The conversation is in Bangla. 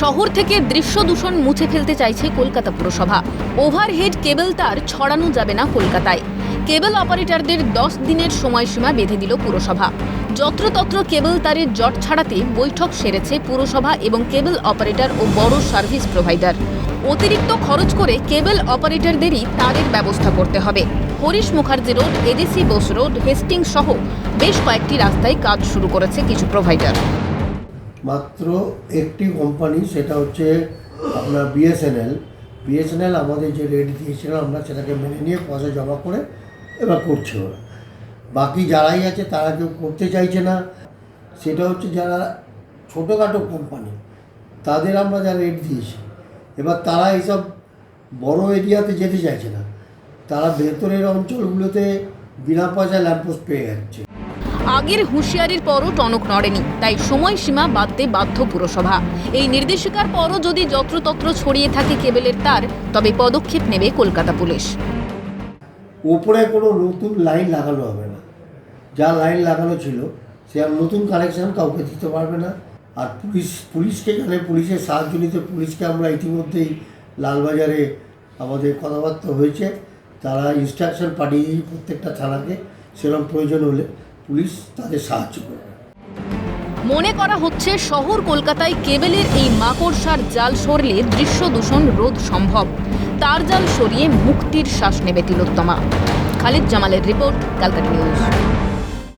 শহর থেকে দৃশ্য দূষণ মুছে ফেলতে চাইছে কলকাতা পুরসভা। ওভারহেড কেবল তার ছড়ানো যাবে না কলকাতায়। কেবল অপারেটরদের দশ দিনের সময়সীমা বেঁধে দিল পুরসভা। যত্রতত্র কেবল তারের জট ছাড়াতে বৈঠক সেরেছে পুরসভা এবং কেবল অপারেটর ও বড় সার্ভিস প্রোভাইডার। অতিরিক্ত খরচ করে কেবল অপারেটরদেরই তারের ব্যবস্থা করতে হবে। Harish Mukherjee road ADC Bose road Hastings সহ বেশ কয়েকটি রাস্তায় কাজ শুরু করেছে কিছু প্রোভাইডার। মাত্র একটি কোম্পানি সেটা হচ্ছে আপনার বিএসএনএল বিএসএনএল আমাদের যে রেট দিয়েছিল, আমরা সেটাকে মেনে নিয়ে পয়সা জমা করে এবার করছে ওরা। বাকি যারাই আছে, তারা কেউ করতে চাইছে না। সেটা হচ্ছে যারা ছোটোখাটো কোম্পানি তাদের আমরা যা রেট দিয়েছি। এবার তারা এইসব বড় এরিয়াতে যেতে চাইছে না। তারা ভেতরের অঞ্চলগুলোতে বিনা পয়সায় ল্যাম্পোস্ট পেয়ে যাচ্ছে। আগের হুঁশিয়ারির পরও টনক নড়েনি, তাই সময়সীমা বাঁধতে বাধ্য পুরসভা। এই নির্দেশিকার পরও যদি যত্রতত্র ছড়িয়ে থাকে কেবেলের তার, তবে পদক্ষেপ নেবে কলকাতা পুলিশ। ওপরে কোনো নতুন লাইন লাগানো হবে না। যা লাইন লাগানো ছিল, সে আর নতুন কানেকশান কাউকে দিতে পারবে না। আর পুলিশ, পুলিশকে জানে পুলিশের সাহায্য নিতে পুলিশকে আমরা ইতিমধ্যেই লালবাজারে আমাদের কথাবার্তা হয়েছে। তারা ইনস্ট্রাকশন পাঠিয়ে প্রত্যেকটা থানাকে। সেরকম প্রয়োজন হলে পুলিশ তাদের সাহায্য করবে। মনে করা হচ্ছে শহর কলকাতায় কেবেলের এই মাকড়সার জাল সরলে দৃশ্য দূষণ রোধ সম্ভব। তার জাল সরিয়ে মুক্তির শ্বাস নেবে তিলোত্তমা। খালিদ জামালের রিপোর্ট, ক্যালকাটা নিউজ।